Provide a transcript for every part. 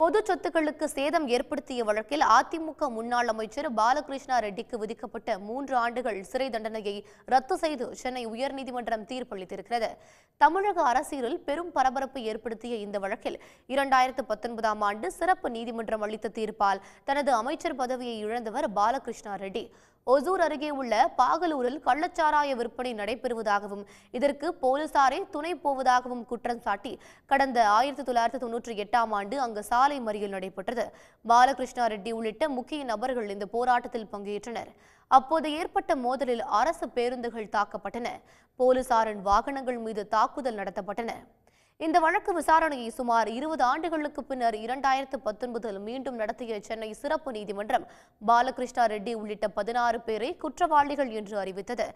பொது சொத்துக்களுக்கு சேதம் ஏற்படுத்திய வழக்கில் அதிமுக முன்னாள் அமைச்சர் பாலகிருஷ்ணா ரெட்டிக்கு விதிக்கப்பட்ட மூன்று ஆண்டுகள் சிறை தண்டனையை ரத்து செய்து சென்னை உயர்நீதிமன்றம் தீர்ப்பளித்திருக்கிறது. தமிழக அரசியலில் பெரும் பரபரப்பை ஏற்படுத்திய இந்த வழக்கில் இரண்டாயிரத்து பத்தொன்பதாம் ஆண்டு சிறப்பு நீதிமன்றம் அளித்த தீர்ப்பால் தனது அமைச்சர் பதவியை இழந்தவர் பாலகிருஷ்ணா ரெட்டி. ஒசூர் அருகே உள்ள பாகலூரில் கள்ளச்சாராய விற்பனை நடைபெறுவதாகவும் இதற்கு போலீசாரே துணை போவதாகவும் குற்றம் சாட்டி கடந்த ஆயிரத்தி தொள்ளாயிரத்தி தொன்னூற்றி எட்டாம் ஆண்டு அங்கு சாலை மறியல் நடைபெற்றது. பாலகிருஷ்ணா ரெட்டி உள்ளிட்ட முக்கிய நபர்கள் இந்த போராட்டத்தில் பங்கேற்றனர். அப்போது ஏற்பட்ட மோதலில் அரசு பேருந்துகள் தாக்கப்பட்டன. போலீசாரின் வாகனங்கள் மீது தாக்குதல் நடத்தப்பட்டன. இந்த வழக்கு விசாரணையை சுமார் இருபது ஆண்டுகளுக்கு பின்னர் இரண்டாயிரத்து பத்தொன்பதில் மீண்டும் நடத்திய சென்னை சிறப்பு நீதிமன்றம் பாலகிருஷ்ணா ரெட்டி உள்ளிட்ட பதினாறு பேரை குற்றவாளிகள் என்று அறிவித்தது.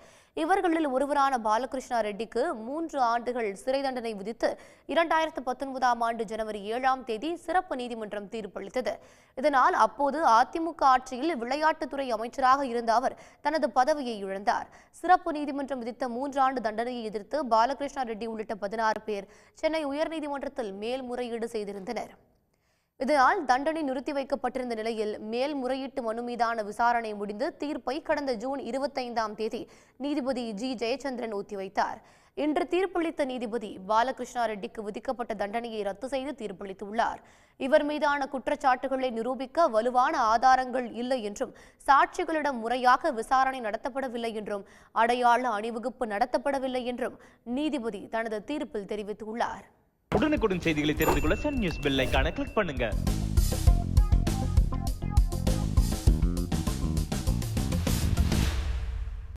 இவர்களில் ஒருவரான பாலகிருஷ்ணா ரெட்டிக்கு மூன்று ஆண்டுகள் சிறை தண்டனை விதித்து இரண்டாயிரத்து பத்தொன்பதாம் ஆண்டு ஜனவரி ஏழாம் தேதி சிறப்பு நீதிமன்றம் தீர்ப்பளித்தது. இதனால் அப்போது அதிமுக ஆட்சியில் விளையாட்டுத்துறை அமைச்சராக இருந்த அவர் தனது பதவியை இழந்தார். சிறப்பு நீதிமன்றம் விதித்த மூன்றாண்டு தண்டனையை எதிர்த்து பாலகிருஷ்ணா ரெட்டி உள்ளிட்ட பதினாறு பேர் சென்னை உயர்நீதிமன்றத்தில் மேல்முறையீடு செய்திருந்தனர். இதனால் தண்டனை நிறுத்தி வைக்கப்பட்டிருந்த நிலையில் மேல்முறையீட்டு மனு மீதான விசாரணை முடிந்து தீர்ப்பை கடந்த ஜூன் இருபத்தைந்தாம் தேதி நீதிபதி ஜி. ஜெயச்சந்திரன் ஒத்திவைத்தார். இன்று தீர்ப்பளித்த நீதிபதி பாலகிருஷ்ணா ரெட்டிக்கு விதிக்கப்பட்ட தண்டனையை ரத்து செய்து தீர்ப்பளித்துள்ளார். இவர் மீதான குற்றச்சாட்டுகளை நிரூபிக்க வலுவான ஆதாரங்கள் இல்லை என்றும் சாட்சிகளிடம் முறையாக விசாரணை நடத்தப்படவில்லை என்றும் அடையாள அணிவகுப்பு நடத்தப்படவில்லை என்றும் நீதிபதி தனது தீர்ப்பில் தெரிவித்துள்ளார். உடனுக்குடன் செய்திகளை தெரிந்து கொள்ள சன் நியூஸ் பெல் கிளிக் பண்ணுங்க.